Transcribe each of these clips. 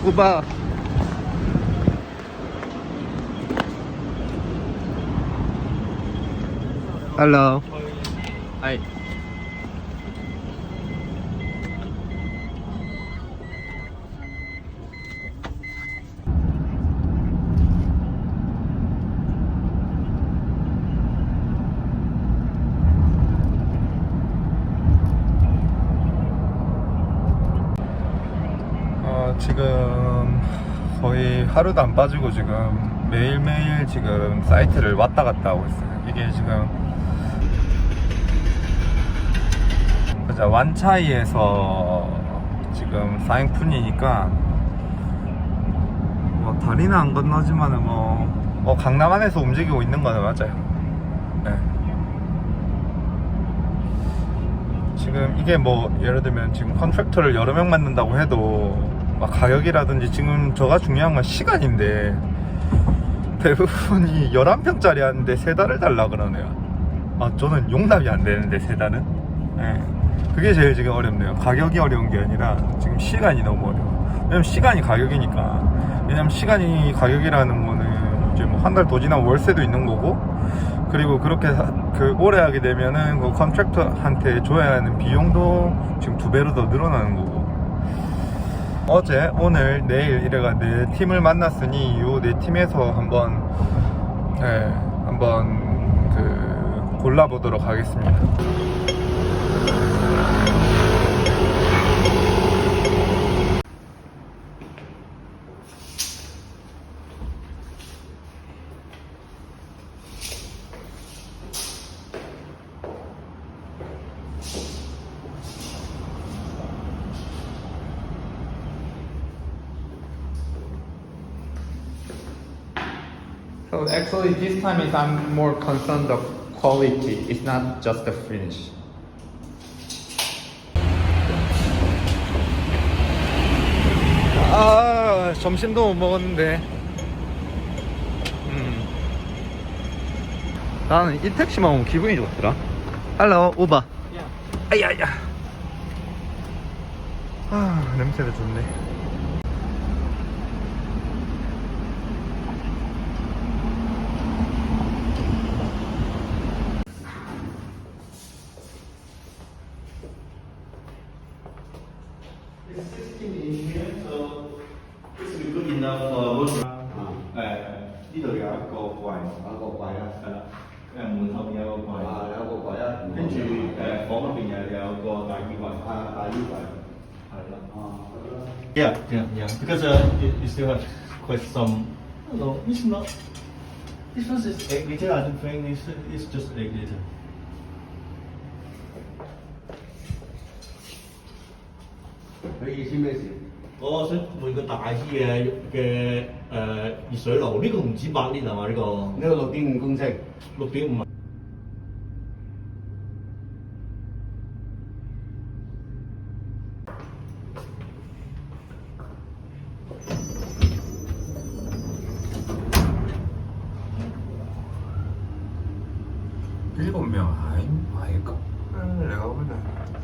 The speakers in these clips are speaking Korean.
Kuba. Hello. Hi. 지금 거의 하루도 안 빠지고 지금 매일매일 지금 사이트를 왔다 갔다 하고 있어요. 이게 지금 그자 완차이에서 지금 사행푼이니까 뭐 다리는 안 건너지만은 뭐, 뭐 강남 안에서 움직이고 있는 거는 맞아요. 네. 지금 이게 뭐 예를 들면 지금 컨트랙터를 여러 명 만든다고 해도 막 가격이라든지 지금 저가 중요한 건 시간인데 대부분이 11평짜리 하는데 세 달을 달라 그러네요. 아 저는 용납이 안 되는데 세 달은? 예. 그게 제일 지금 어렵네요. 가격이 어려운 게 아니라 지금 시간이 너무 어려워. 왜냐면 시간이 가격이니까. 왜냐면 시간이 가격이라는 거는 이제 뭐 한 달 더 지나면 월세도 있는 거고. 그리고 그렇게 하- 그 오래 하게 되면은 그 컨트랙터한테 줘야 하는 비용도 지금 두 배로 더 늘어나는 거고 어제 오늘 내일 이래가 네 팀을 만났으니 요 네 팀에서 한번 예 한번 그 골라보도록 하겠습니다. So actually this time is I'm more concerned of quality. It's not just the finish. 아 점심도 못 먹었는데 음. 나는 이 택시만 오면 기분이 좋더라 할로 우바 아야야 아 냄새가 좋네 It's 16 in here, so this will be good enough for both. À,呢度有一個櫃，有個櫃啊，係啦，誒門後邊有個櫃，啊有個櫃啊，跟住誒房入邊又有個大衣櫃，啊大衣櫃，係啦。啊 Yeah, yeah, yeah. Because uh, you, you still have quite some. No, it's not. This one is eight liter. I don't think it's, it's just eight liter. 你意思咩事？我想換個大啲嘅嘅誒熱水爐，呢、個唔止百年係嘛？呢、個呢個六點五公升，六點五。呢個苗係唔係咁？誒，你講咩嘅？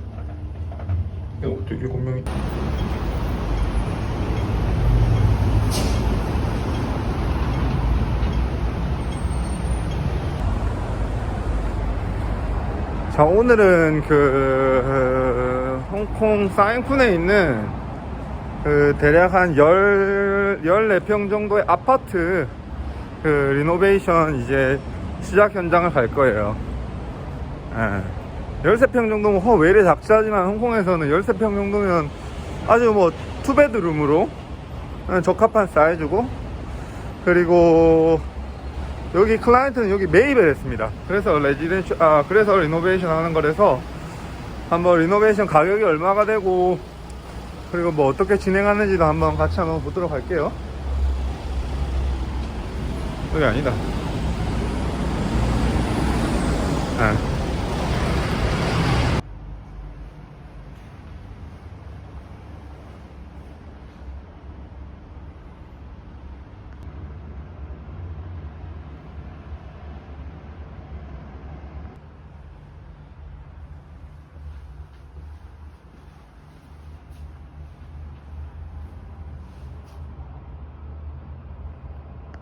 이거 어떻게 일곱 명이 자 오늘은 그 홍콩 사행푼에 있는 그 대략 한 열, 14평 정도의 아파트 그 리노베이션 이제 시작 현장을 갈 거예요. 예. 13평 정도면 허, 왜 이래 작지 하지만 홍콩에서는 13평 정도면 아주 뭐 투베드룸으로 예, 적합한 사이즈고 그리고 여기 클라이언트는 여기 매입을 했습니다. 그래서 레지던시 아 그래서 리노베이션 하는 거라서 한번 리노베이션 가격이 얼마가 되고 그리고 뭐 어떻게 진행하는지도 한번 같이 한번 보도록 할게요. 여기 아니다. 아.